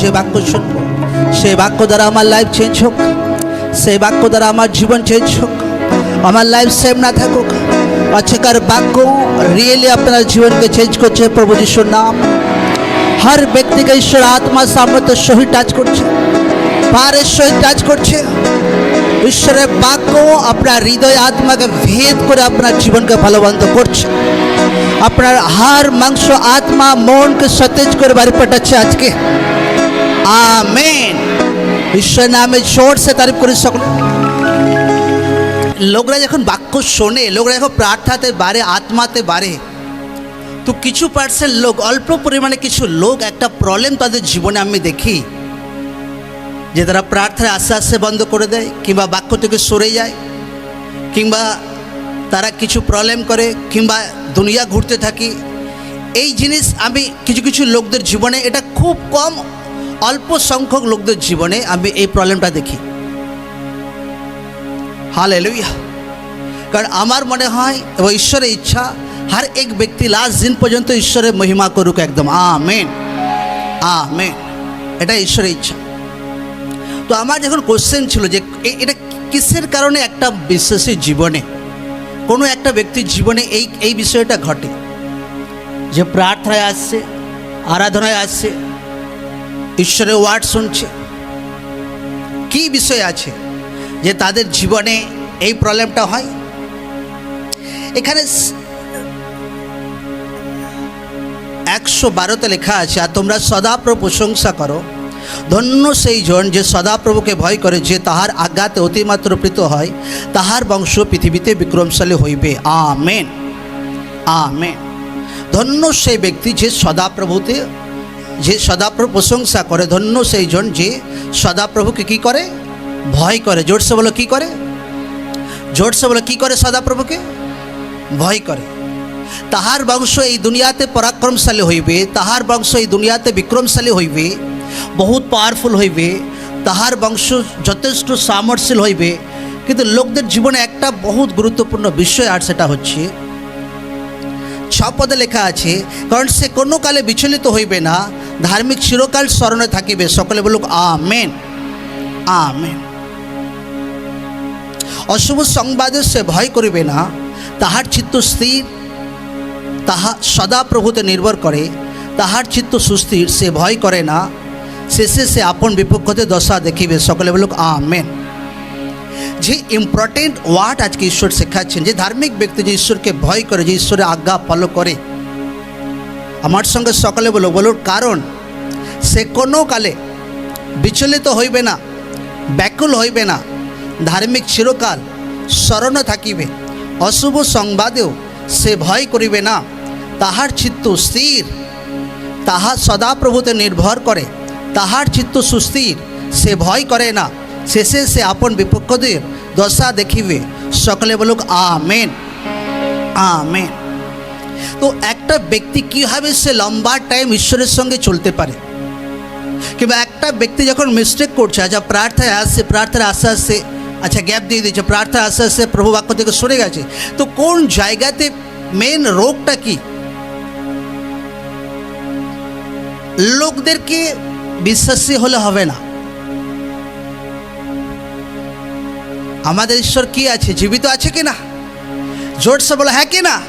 যে বাক্য শুনব, সেই বাক্য দ্বারা আমার লাইফ চেঞ্জ হোক, সেই বাক্য দ্বারা আমার জীবন চেঞ্জ হোক, আমার লাইফ সেম না থাকুক, আজকের বাক্য রিয়েলি আপনার জীবনকে চেঞ্জ করছে, প্রভু যিশুর নাম। হর ব্যক্তিকে ঈশ্বর আত্মা সামর্থ্য সহিত টাচ করছে পারের সহিত টাচ করছে। ঈশ্বরের বাক্য আপনার হৃদয় আত্মাকে ভেদ করে আপনার জীবনকে ভালোবন্ধ করছে। আপনার হার মাংস, আত্মা, মনকে সতেজ করে বাড়ি পাঠাচ্ছে আজকে। আমেন ঈশ্বর নামে জোর সে তারিফ করে সকল লোকরা যখন বাক্য শোনে, লোকরা যখন প্রার্থাতে বাড়ে, আত্মাতে বাড়ে, তো কিছু পার্সেন্ট লোক, অল্প পরিমাণে কিছু লোক একটা প্রবলেম তাদের জীবনে আমি দেখি, যে তারা প্রার্থনা আস্তে আস্তে বন্ধ করে দেয়, কিংবা বাক্য থেকে সরে যায়, কিংবা তারা কিছু প্রবলেম করে, কিংবা দুনিয়া ঘুরতে থাকি। এই জিনিস আমি কিছু কিছু লোকদের জীবনে এটা খুব কম অল্প সংখ্যক লোকদের জীবনে আমি এই প্রবলেমটা দেখি। হাল এলুইয়া কারণ আমার মনে হয় এবং ঈশ্বরের ইচ্ছা, হর এক ব্যক্তি লাস্ট দিন পর্যন্ত ঈশ্বরের মহিমা করুক একদম। আমেন আমেন এটা ঈশ্বরের ইচ্ছা। তো আমার যখন কোশ্চেন ছিল যে এটা কিসের কারণে একটা বিশ্বাসী জীবনে, কোনো একটা ব্যক্তির জীবনে এই এই বিষয়টা ঘটে? যে প্রার্থনায় আসছে, আরাধনায় আসছে ঈশ্বরের ওয়ার্ড শুনছে। কি বিষয় আছে যে তাদের জীবনে এই প্রবলেমটা হয়? এখানে একশো বারোতে লেখা আছে, আর তোমরা সদাপ্রভু প্রশংসা করো। ধন্য সেই জন যে সদাপ্রভুকে ভয় করে যে তাহার আজ্ঞাতে অতিমাত্র প্রীত হয়, তাহার বংশ পৃথিবীতে বিক্রমশালী হইবে। আমেন। আমেন। ধন্য সেই ব্যক্তি যে সদাপ্রভুতে যে সদাপ্রভু প্রশংসা করে, ধন্য সেই জন যে সদাপ্রভুকে কি করে? ভয় করে। জোরসে বলো, কি করে? জোরসে বলো, কি করে সদাপ্রভুকে? ভয় করে। তাহার বংশ এই দুনিয়াতে পরাক্রমশালী হইবে, তাহার বংশ এই দুনিয়াতে বিক্রমশালী হইবে, বহুত পাওয়ারফুল হইবে, তাহার বংশ যথেষ্ট সামর্থ্যশীল হইবে, কিন্তু লোকদের জীবনে একটা বহুত গুরুত্বপূর্ণ বিষয় আর সেটা হচ্ছে ছ পদে লেখা আছে, কারণ সে কোনো কালে বিচলিত হইবে না, ধার্মিক চিরকাল স্মরণে থাকিবে। সকলে বলুক, আমেন আমেন। অশুভ সংবাদে সে ভয় করিবে না, তাহার চিত্ত স্থির, তাহা সদা প্রভুতে নির্ভর করে। তাহার চিত্ত সুস্থির, সে ভয় করে না, শেষে সে আপন বিপক্ষতে দশা দেখিবে। সকলে বলুক, আমেন। যে ইম্পর্টেন্ট ওয়ার্ড আজকে ঈশ্বর শেখাচ্ছেন, যে ধার্মিক ব্যক্তি যে ঈশ্বরকে ভয় করে, যে ঈশ্বরের আজ্ঞা ফলো করে। আমার সঙ্গে সকলে বলো, বলুন, কারণ সে কোনো কালে বিচলিত হইবে না, ব্যাকুল হইবে না, ধার্মিক চিরকাল স্মরণ থাকিবে, অশুভ সংবাদেও সে ভয় করিবে না, তাহার চিত্ত স্থির, তাহা সদাপ্রভুতে নির্ভর করে, তাহার চিত্ত সুস্থির, সে ভয় করে না। শেষে সে আপন বিপক্ষদের দশা দেখিবে সকলে বলুক আমেন আমেন তো একটা ব্যক্তি কীভাবে সে লম্বা টাইম ঈশ্বরের সঙ্গে চলতে পারে কিংবা একটা ব্যক্তি যখন মিস্টেক করছে আচ্ছা প্রার্থনায় আসছে প্রার্থনা আস্তে আস্তে আচ্ছা গ্যাপ দিয়ে দিচ্ছে প্রার্থনা আস্তে আস্তে প্রভু বাক্য থেকে সরে গেছে তো কোন জায়গাতে মেন রোগটা কি লোকদেরকে বিশ্বাসী হলে হবে না আমাদের ঈশ্বর কি আছে? জীবিত আছে কি না জোরসে বলো হ্যাঁ কি না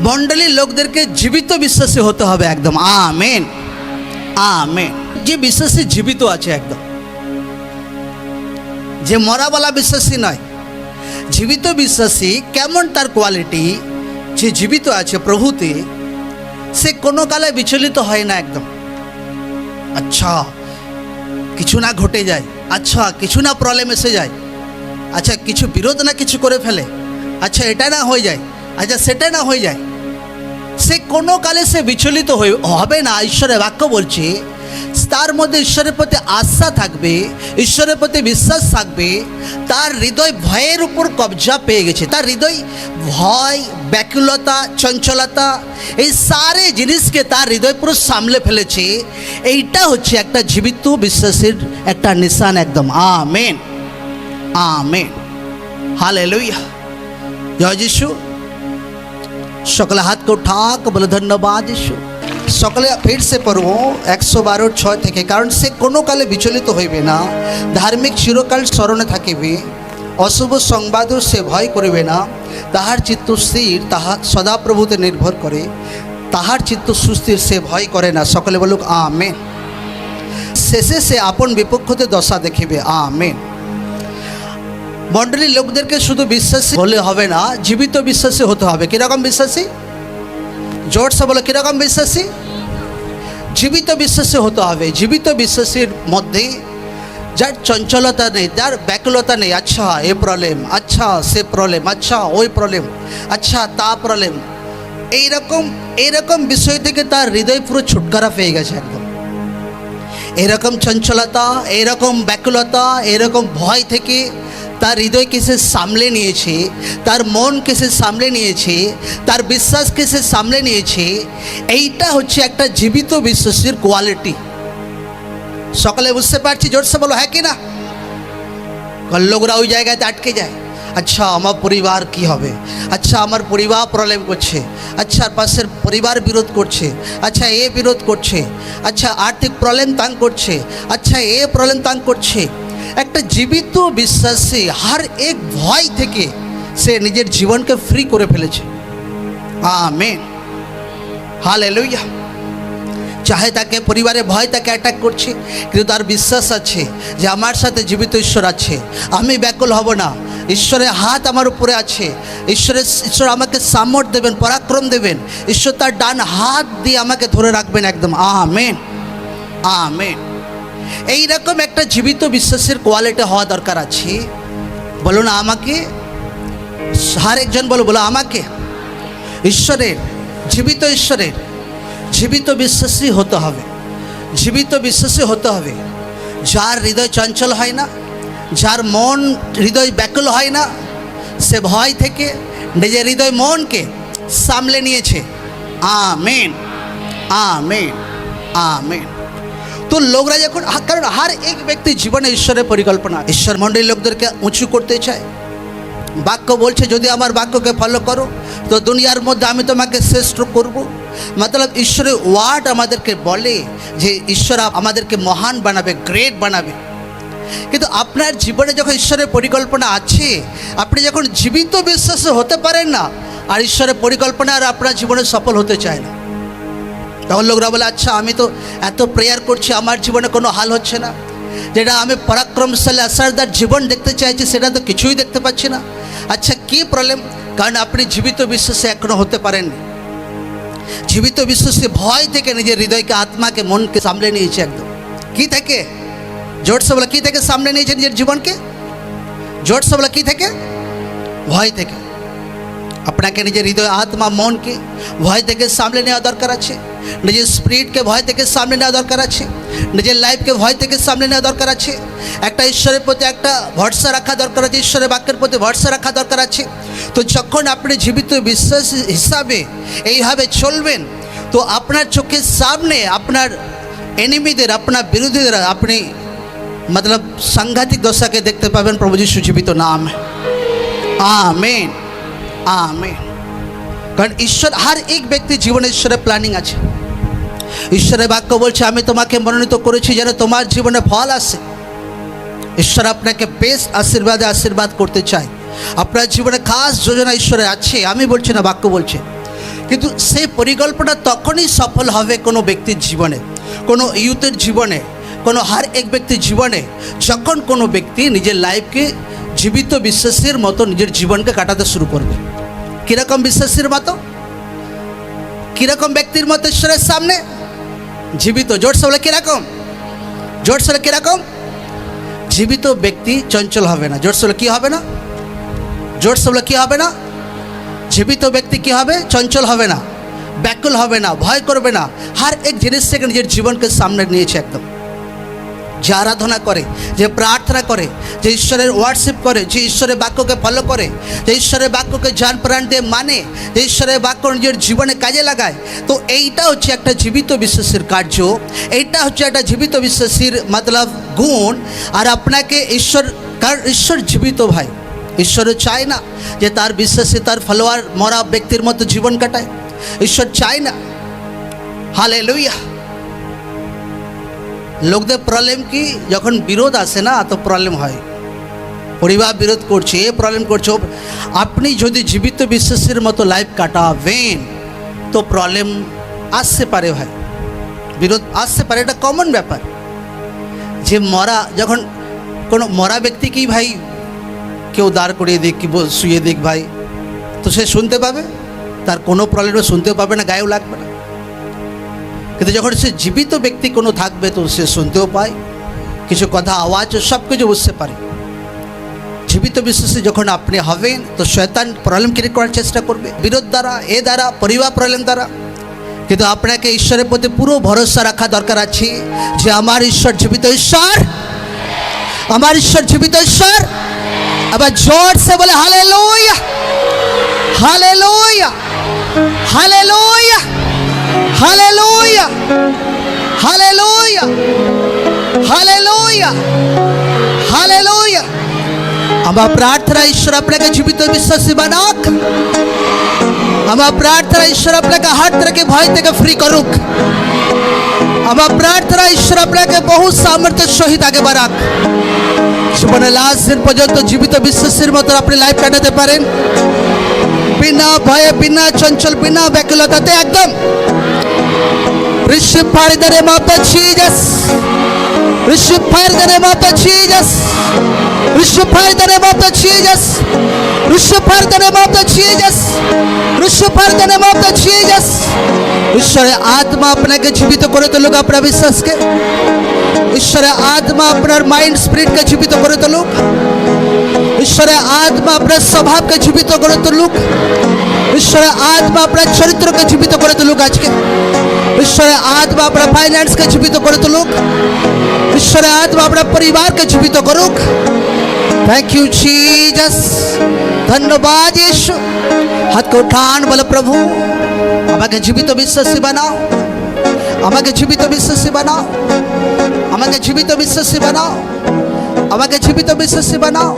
মণ্ডলীর লোকদেরকে জীবিত বিশ্বাসী হতে হবে একদম। আমেন। আমেন। যে বিশ্বাসী জীবিত আছে একদম। যে মরাওয়ালা বিশ্বাসী নয়, জীবিত বিশ্বাসী কেমন তার কোয়ালিটি? যে জীবিত আছে প্রভুতে, সে কোনো কালে বিচলিত হয় না একদম। আচ্ছা কিছু না ঘটে যায়। আচ্ছা কিছু না প্রবলেম এসে যায়। আচ্ছা কিছু বিরোধ না কিছু করে ফেলে? আচ্ছা এটা না হয়ে যায়। আচ্ছা সেটা না হয়ে যায়। সে কোনো কালে সে বিচলিত হবে না, ঈশ্বরের বাক্য বলছে। তার মধ্যে ঈশ্বরের প্রতি আস্থা থাকবে, ঈশ্বরের প্রতি বিশ্বাস থাকবে, তার হৃদয় ভয়ের উপর কবজা পেয়ে গেছে। তার হৃদয় ভয়, ব্যাকুলতা, চঞ্চলতা, এই সারে জিনিসকে তার হৃদয় পুরো সামলে ফেলেছে। এইটা হচ্ছে একটা জীবিত বিশ্বাসের একটা নিশান একদম। আমেন। আমেন। হালে লুইয়া জয় যিশু। সকলে হাতকে ঠাক বলে ধন্যবাদ যিশু। সকালে ফির সে পড়ব। একশো বারোর ছয় থেকে। কারণ সে কোনো কালে বিচলিত হইবে না। ধার্মিক চিরকাল স্মরণে থাকিবে। অশুভ সংবাদও সে ভয় করিবে না। তাহার চিত্ত স্থির, তাহা সদাপ্রভুতে নির্ভর করে। তাহার চিত্ত সুস্থির, সে ভয় করে না। সকলে বলুক, আমেন। শেষে সে আপন বিপক্ষতে দশা দেখিবে। আমেন। মণ্ডলীর লোকদেরকে শুধু বিশ্বাসী হলে হবে না, জীবিত বিশ্বাসী হতে হবে। কীরকম বিশ্বাসী? জোরসে বলো, কীরকম বিশ্বাসী? জীবিত বিশ্বাসী হতে হবে। জীবিত বিশ্বাসের মধ্যে যার চঞ্চলতা নেই, যার ব্যাকুলতা নেই আচ্ছা এ প্রবলেম আচ্ছা সে প্রবলেম আচ্ছা ওই প্রবলেম আচ্ছা তা প্রবলেম এইরকম এইরকম বিষয় থেকে তার হৃদয় পুরো ছুটকারা পেয়ে গেছে একদম। এরকম চঞ্চলতা এরকম ব্যাকুলতা এরকম ভয় থেকে তার হৃদয়কে সে সামলে নিয়েছে, তার মনকে সে সামলে নিয়েছে, তার বিশ্বাসকে সে সামলে নিয়েছে, এইটা হচ্ছে একটা জীবিত বিশ্বাসের কোয়ালিটি সকালে বুঝতে পারছি, জোরসে বলো হ্যাঁ কি না? লোকরা ওই জায়গাতে আটকে যায়। আচ্ছা আমার পরিবার কি হবে? আচ্ছা আমার পরিবার প্রবলেম করছে। আচ্ছা পাশের পরিবার বিরোধ করছে। আচ্ছা এ বিরোধ করছে। আচ্ছা আর্থিক প্রবলেম তাং করছে। আচ্ছা এ প্রবলেম তাং করছে। একটা জীবিত বিশ্বাসী হার এক ভয় থেকে সে নিজের জীবনকে ফ্রি করে ফেলেছে। আমেন হাল এলুইয়া চাহে তাকে, পরিবারে ভয় তাকে অ্যাটাক করছে, কিন্তু তার বিশ্বাস আছে যে আমার সাথে জীবিত ঈশ্বর আছে। আমি ব্যাকুল হব না। ঈশ্বরের হাত আমার উপরে আছে। ঈশ্বরের, ঈশ্বর আমাকে সামর্থ্য দেবেন, পরাক্রম দেবেন। ঈশ্বর তার ডান হাত দিয়ে আমাকে ধরে রাখবেন একদম। আমেন আমেন এইরকম একটা জীবিত বিশ্বাসের কোয়ালিটি হওয়া দরকার আছে। বলো না আমাকে। হার একজন বলো বলো আমাকে। ঈশ্বরের, জীবিত ঈশ্বরের, জীবিত বিশ্বাসী হতে হবে। জীবিত বিশ্বাসী হতে হবে। যার হৃদয় চঞ্চল হয় না, যার মন হৃদয় ব্যাকুল হয় না, সে ভয় থেকে নিজের হৃদয় মনকে সামলে নিয়েছে। আমেন। আমেন। আমেন। তো লোকরা যখন কারণ হার এক ব্যক্তি জীবনে ঈশ্বরের পরিকল্পনা। ঈশ্বর মণ্ডলী লোকদেরকে উঁচু করতে চায়। বাক্য বলছে, যদি আমার বাক্যকে ফলো করো, তো দুনিয়ার মধ্যে আমি তোমাকে শ্রেষ্ঠ করব। মতলব ঈশ্বরের ওয়ার্ড আমাদেরকে বলে যে, ঈশ্বর আমাদেরকে মহান বানাবে গ্রেট বানাবে। কিন্তু আপনার জীবনে যখন ঈশ্বরের পরিকল্পনা আছে, আপনি যখন জীবিত বিশ্বাসে হতে পারেন না, আর ঈশ্বরের পরিকল্পনা আর আপনার জীবনে সফল হতে চায় না। তখন লোকরা বলে আচ্ছা আমি তো এত প্রেয়ার করছি, আমার জীবনে কোনো হাল হচ্ছে না। যেটা আমি পরাক্রমশালী আসারদার জীবন দেখতে চাইছি, সেটা তো কিছুই দেখতে পাচ্ছি না। আচ্ছা কী প্রবলেম কারণ আপনি জীবিত বিশ্বাসে এখনও হতে পারেননি। জীবিত বিশ্বাসে ভয় থেকে নিজের হৃদয়কে, আত্মাকে, মনকে সামলে নিয়েছে একদম। কি থেকে? জোরসে বলে, কী থেকে সামলে নিয়েছে নিজের জীবনকে? জোরসে বলে, কী থেকে? ভয় থেকে। আপনাকে নিজের হৃদয় আত্মা মনকে ভয় থেকে সামলে নেওয়া দরকার আছে নিজের স্পিরিটকে ভয় থেকে সামলে নেওয়া দরকার আছে নিজের লাইফকে ভয় থেকে সামলে নেওয়া দরকার আছে একটা ঈশ্বরের প্রতি একটা ভরসা রাখা দরকার আছে ঈশ্বরের বাক্যের প্রতি ভরসা রাখা দরকার আছে তো যখন আপনি জীবিত বিশ্বাস হিসাবে এইভাবে চলবেন, তো আপনার চোখের সামনে আপনার এনিমিদের আপনার বিরোধীদের আপনি মতলব সাংঘাতিক দশাকে দেখতে পাবেন। প্রভু যীশু জীবিত নাম। আমেন। আমেন কারণ ঈশ্বর, হার এক ব্যক্তি জীবনে ঈশ্বরের প্ল্যানিং আছে। ঈশ্বরের বাক্য বলছে, আমি তোমাকে মনোনীত করেছি যেন তোমার জীবনে ফল আসে। ঈশ্বর আপনাকে বেশ আশীর্বাদে আশীর্বাদ করতে চায়। আপনার জীবনে খাস যোজনা ঈশ্বরে আছে, আমি বলছি না, বাক্য বলছে। কিন্তু সেই পরিকল্পনা তখনই সফল হবে কোনো ব্যক্তির জীবনে, কোনো ইউথের জীবনে, কোনো হার এক ব্যক্তির জীবনে, যখন কোনো ব্যক্তি নিজের লাইফকে জীবিত বিশ্বাসের মতো নিজের জীবনকে কাটাতে শুরু করবে। কীরকম বিশ্বাসের মতো? কীরকম ব্যক্তির মতো ঈশ্বরের সামনে? জীবিত জোরসে বলে কীরকম? জোরসে বলে কীরকম? জীবিত ব্যক্তি চঞ্চল হবে না। জোরসে বলে কী হবে না? জোরসে বলে কী হবে না? জীবিত ব্যক্তি কী হবে? চঞ্চল হবে না। ব্যাকুল হবে না। ভয় করবে না। হার এক জিনিস থেকে নিজের জীবনকে সামনে নিয়েছে একদম। যে আরাধনা করে, যে প্রার্থনা করে, যে ঈশ্বরের ওয়ার্শিপ করে, যে ঈশ্বরের বাক্যকে ফলো করে, যে ঈশ্বরের বাক্যকে জান প্রাণ দিয়ে মানে যে ঈশ্বরের বাক্য নিজের জীবনে কাজে লাগায়, তো এইটা হচ্ছে একটা জীবিত বিশ্বাসের কার্য। এইটা হচ্ছে একটা জীবিত বিশ্বাসীর মতলব গুণ। আর আপনাকে ঈশ্বর কারণ ঈশ্বর জীবিত ভাই? ঈশ্বরও চায় না যে তার বিশ্বাসে তার ফলোয়ার মরা ব্যক্তির মতো জীবন কাটায়। ঈশ্বর চায় না। হালে লইয়া লোকদের প্রবলেম কি? যখন বিরোধ আসে না, তো প্রবলেম হয়। পরিবার বিরোধ করছে, এ প্রবলেম করছে। আপনি যদি জীবিত বিশ্বাসের মতো লাইফ কাটাবেন, তো প্রবলেম আসতে পারে ভাই। বিরোধ আসতে পারে, এটা কমন ব্যাপার। যে মরা, যখন কোনো মরা ব্যক্তিকেই ভাই কেউ দাঁড় করিয়ে দিক, কি শুয়ে দিক ভাই, তো সে শুনতে পাবে। তার কোনো প্রবলেমও শুনতেও পাবে না, গায়েও লাগবে না। কিন্তু যখন সে জীবিত ব্যক্তি কোনো থাকবে, তো সে শুনতেও পায়। কিছু কথা, আওয়াজ, সব কিছু বুঝতে পারে। জীবিত বিশ্বাসে যখন আপনি হবেন, তো শয়তান প্রবলেম ক্রিয়েট করার চেষ্টা করবে। বিরোধ দ্বারা, এ দ্বারা, পরিবার প্রবলেম দ্বারা। কিন্তু আপনাকে ঈশ্বরের প্রতি পুরো ভরসা রাখা দরকার আছে যে আমার ঈশ্বর জীবিত ঈশ্বর। আমার ঈশ্বর জীবিত ঈশ্বর। আবার জোর সে বলে হালে লোয়া হালে লোয়া হালে লোয়া হালে লোয়া হালে লোয়া আমার প্রার্থনা ঈশ্বর আপনাকে জীবিত বিশ্বাসী বানাক আমার প্রার্থনা ঈশ্বর আপনাকে হাট থেকে ভয় থেকে ফ্রি করুক আমার প্রার্থনা ঈশ্বর আপনাকে বহু সামর্থ্যের সহিত আগে বাড়াক জীবনে লাস্ট দিন পর্যন্ত জীবিত বিশ্বাসের মতো আপনি লাইফ কাটাতে পারেন বিনা ভয়ে বিনা চঞ্চল বিনা ব্যাকুলতাতে একদম Receive power in the name of Jesus. Receive power in the name of Jesus. Receive power in the name of Jesus. Receive power in the name of Jesus. Receive power in the name of the Jesus. ईश्वर आत्मा अपने के जीवित करे तो लोग अपना विश्वास के ईश्वर आत्मा अपना माइंड स्पिरिट के जीवित करे तो लोग ईश्वर आत्मा अपना स्वभाव के जीवित करे तो लोग ঈশ্বরের আত্মা আপনার চরিত্রকে জীবিত করে তুলুক আজকে ঈশ্বরের আত্মা আপনার ফাইন্যান্সকে জীবিত করে তুলুক ঈশ্বরের আত্মা আপনার পরিবারকে জীবিত করুক থ্যাংক ইউ জিজাস ধন্যবাদ ইয়েশু হাতকে উঠান বলে প্রভু আমাকে জীবিত বিশ্বাসী বানাও আমাকে জীবিত বিশ্বাসী বানাও আমাকে জীবিত বিশ্বাসী বানাও আমাকে জীবিত বিশ্বাসী বানাও